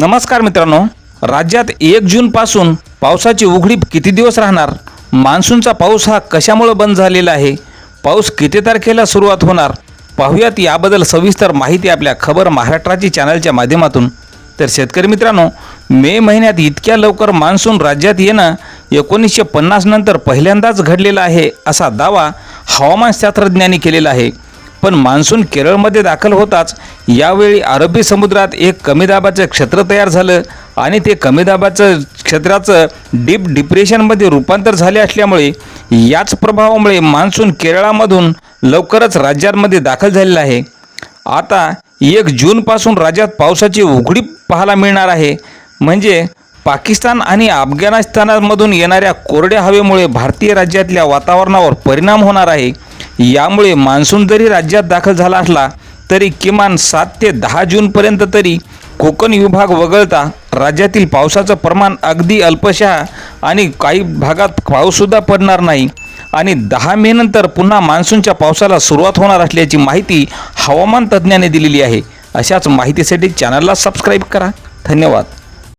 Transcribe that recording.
नमस्कार मित्रांनो राज्यात एक जूनपासून पावसाची उघडी किती दिवस राहणार? मान्सूनचा पाऊस हा कशामुळे बंद झालेला आहे? पाऊस किती तारखेला सुरुवात होणार? पाहूयात याबद्दल सविस्तर माहिती आपल्या खबर महाराष्ट्राची चॅनलच्या माध्यमातून. तर शेतकरी मित्रांनो मे महिन्यात इतक्या लवकर मान्सून राज्यात येणं एकोणीसशे पन्नास नंतर पहिल्यांदाच घडलेला आहे असा दावा हवामानशास्त्रज्ञांनी केलेला आहे. पण मान्सून केरळमध्ये दाखल होताच. यावेळी अरबी समुद्रात एक कमी दाबाचं क्षेत्र तयार झालं आणि ते कमी दाबाचं क्षेत्राचं डीप डिप्रेशनमध्ये रूपांतर झाले असल्यामुळे याच प्रभावामुळे मान्सून केरळामधून लवकरच राज्यांमध्ये दाखल झालेला आहे. आता एक जूनपासून राज्यात पावसाची उघडी पाहायला मिळणार आहे. म्हणजे पाकिस्तान आणि अफगाणिस्तानामधून येणाऱ्या कोरड्या हवेमुळे भारतीय राज्यातल्या वातावरणावर परिणाम होणार आहे. यामुळे मान्सून जरी राज्यात दाखल झाला असला तरी किमान सात ते दहा जूनपर्यंत तरी कोकण विभाग वगळता राज्यातील पावसाचं प्रमाण अगदी अल्पशः आणि काही भागात पाऊससुद्धा पडणार नाही. आणि दहा मे नंतर पुन्हा मान्सूनच्या पावसाला सुरुवात होणार असल्याची माहिती हवामान तज्ज्ञांनी दिलेली आहे. अशाच माहितीसाठी चॅनलला सबस्क्राईब करा. धन्यवाद.